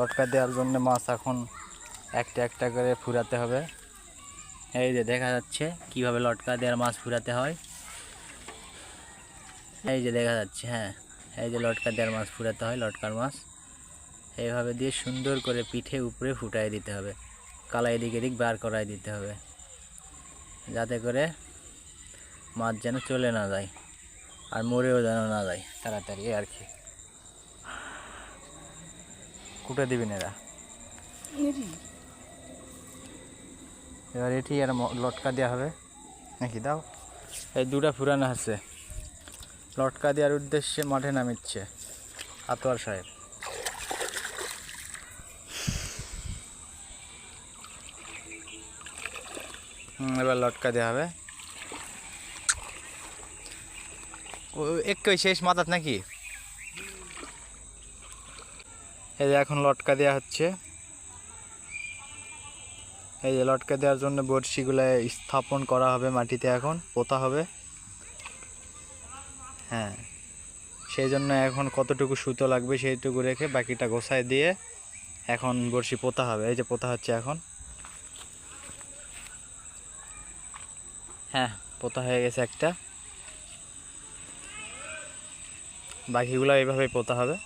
লটকা দেওয়ার জন্য মাছ এখন একটা একটা করে ফুরাতে হবে। এই যে দেখা যাচ্ছে কীভাবে লটকা দেওয়ার মাছ ফুরাতে হয়। এই যে দেখা যাচ্ছে হ্যাঁ এই যে লটকা দেওয়ার মাছ ফুরাতে হয়, লটকার মাছ। এইভাবে দিয়ে সুন্দর করে পিঠে উপরে ফুটাই দিতে হবে। কালা এদিক এদিক বার করাই দিতে হবে। যাতে করে মাছ যেন চলে না যায় আর মরেও যেন না যায় তাড়াতাড়ি আর কি। কুটে দিবেন এরা। এবার এটি আর লটকা দেওয়া হবে। নাকি দাও। এই দুটা ফুরানো আছে। লটকা দেওয়ার উদ্দেশ্যে মাঠে নামিচ্ছে আতোয়ার সাহেব। হুম, এবার লটকা দেওয়া হবে। ও একই শেষ মাথাত নাকি? এই যে এখন লটকা দেওয়া হচ্ছে। এই যে লটকা দেওয়ার জন্য বড়শিগুলো স্থাপন করা হবে, মাটিতে এখন, পোতা হবে। হ্যাঁ সেই জন্য এখন কতটুকু সুতো লাগবে সেইটুকু রেখে বাকিটা গোছায় দিয়ে এখন বড়শি পোতা হবে। এই যে পোতা হচ্ছে এখন। হ্যাঁ পোতা হয়ে গেছে একটা। বাকিগুলো এইভাবেই পোতা হবে।